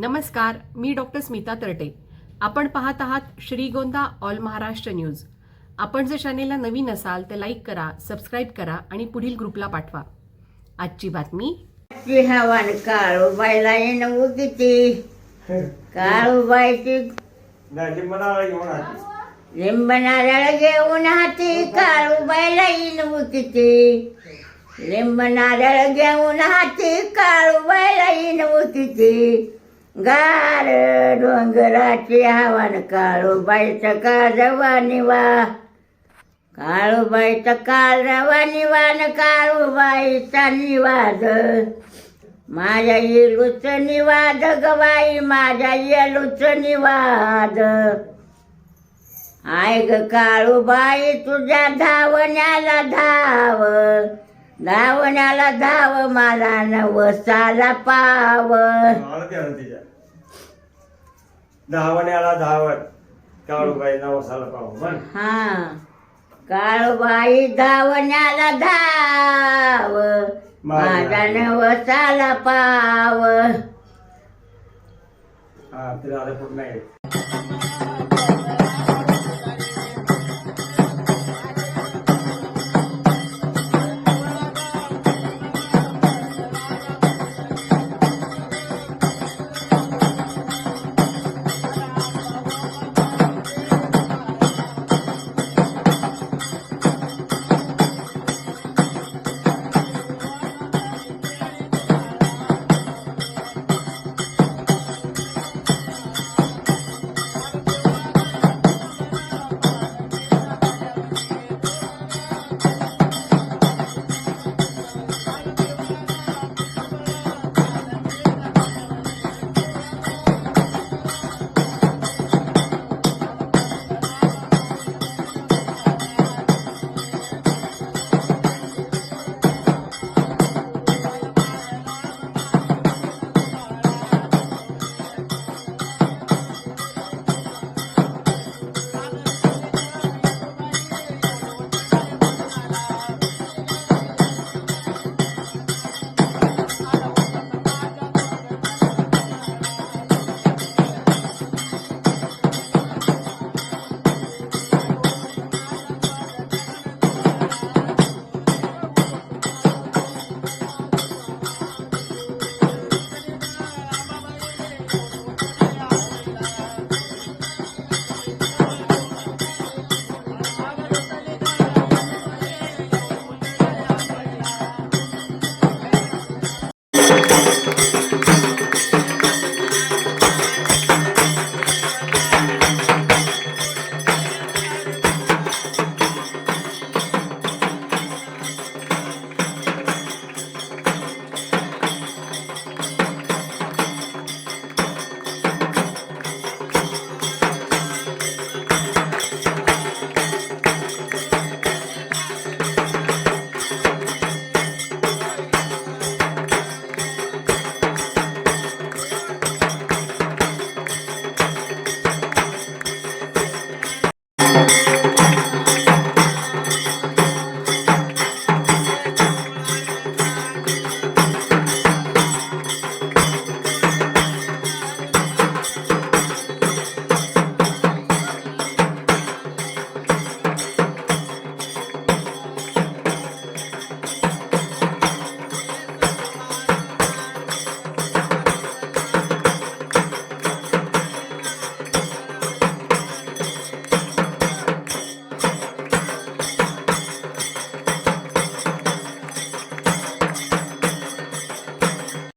नमस्कार मी डॉक्टर स्मिता तरटे. आपण पाहत आहात श्रीगोंदा ऑल महाराष्ट्र न्यूज. आपण जर चॅनेलला नवीन असाल तर लाईक करा सबस्क्राईब करा आणि पुढील ग्रुपला पाठवा. आजची बातमी. ती हवान काळूबाईला येणं किती? काळूबाईची लिंब नारळ घेऊन हाती काळूबाईला येणं किती? लिंब नारळ घेऊन हाती काळूबाईला येणं किती? गार डोंगराची हवान काळूबाईचं काजवा निवा. काळूबाईचा काळवा निवान काळूबाईचा निवाद. माझ्या येलूच निवाद गवाई माझ्या येलूच निवाद. आय ग काळूबाई तुझ्या धावण्याला धाव. धावण्याला धाव मला नवसाला पाव. धावण्याला धावत. काळूबाई नवसाला पाहू म्हण हा. काळूबाई धावण्याला धाव. माझा नवसाला पाव. हा तिला आता पुढं नाही